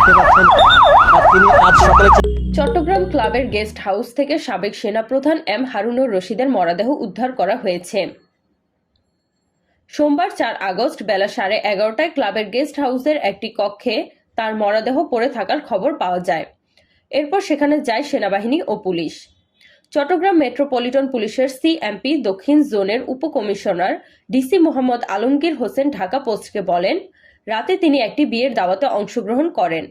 দেখতে পাচ্ছেন চট্টগ্রাম ক্লাবের গেস্ট হাউস থেকে সাবেক সেনাপ্রধান এম হারুনুর রশিদের মরদেহ উদ্ধার করা হয়েছে। সোমবার চার আগস্ট বেলা সাড়ে এগারোটায় ক্লাবের গেস্ট হাউসের একটি কক্ষে তার মরদেহ পড়ে থাকার খবর পাওয়া যায়। এরপর সেখানে যায় সেনাবাহিনী ও পুলিশ। চট্টগ্রাম মেট্রোপলিটন পুলিশের সিএমপি দক্ষিণ জোনের উপকমিশনার ডিসি মোহাম্মদ আলমগীর হোসেন ঢাকা পোস্টকে বলেন রাতে তিনি একটি বিয়ের দাওয়াতে অংশগ্রহণ করেন।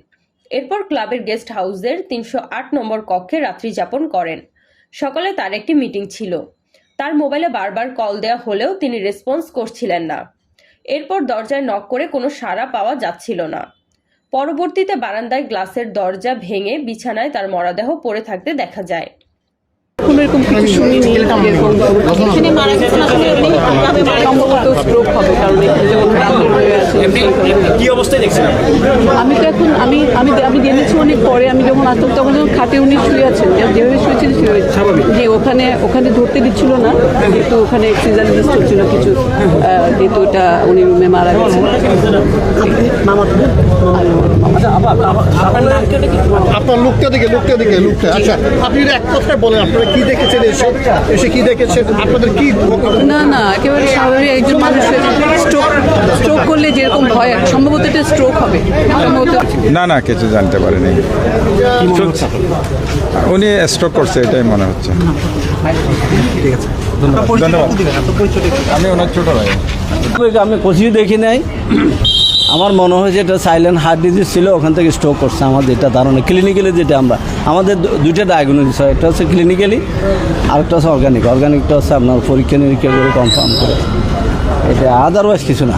এরপর ক্লাবের গেস্ট হাউসের তিনশো আট নম্বর কক্ষে রাত্রি যাপন করেন। সকালে তার একটি মিটিং ছিল। তার মোবাইলে বারবার কল দেওয়া হলেও তিনি রেসপন্স করছিলেন না। এরপর দরজায় নক করে কোনো সাড়া পাওয়া যাচ্ছিল না। পরবর্তীতে বারান্দায় গ্লাসের দরজা ভেঙে বিছানায় তার মরাদেহ পড়ে থাকতে দেখা যায়। কোনো এরকম কিছু শুনিনি। এখানে মারা গেছেন আসলে মারা স্ট্রোক হবে কারণ এখানে যেমন রান্না হয়ে আছে কি অবস্থায় আপনি আমি তো এখন আমি আমি আমি জেনেছি অনেক পরে আমি যখন আসতাম তখন যখন খাটে উনি শুয়ে আছেন যেভাবে শুয়েছেন শুয়ে যে ওখানে ওখানে ধরতে দিচ্ছিল না যেহেতু ওখানে সিজার লিস্ট হচ্ছিল কিছু যেহেতু ওটা উনি রুমে মারা গেছেন। আপনার লুকটা দিকে লুকটা দিকে লুকটা। আচ্ছা আপনি এক কথায় বলেন আপনারা কি দেখেছেন এসে এসে কি দেখেছেন? আপনাদের কি না স্ট্রোক করলে যেরকম হয় সম্ভবত এটা স্ট্রোক হবে। না না কিছু জানতে পারেনি। উনি স্ট্রোক করছে এটাই মনে হচ্ছে। ধন্যবাদ। আমি ওনার ছোট ভাই। আমি কিছুই দেখি নাই। আমার মনে হয় যে এটা সাইলেন্ট হার্ট ডিজিজ ছিল ওখান থেকে স্ট্রোক করছে আমার যেটা ধারণা। ক্লিনিক্যালি যেটা আমরা আমাদের দুইটা ডায়াগনোসিস হয় একটা হচ্ছে ক্লিনিক্যালি আরেকটা হচ্ছে অর্গানিক অর্গানিকটা হচ্ছে আপনার পরীক্ষা নিরীক্ষা করে কনফার্ম করে। এটা আদারওয়াইজ কিছু না।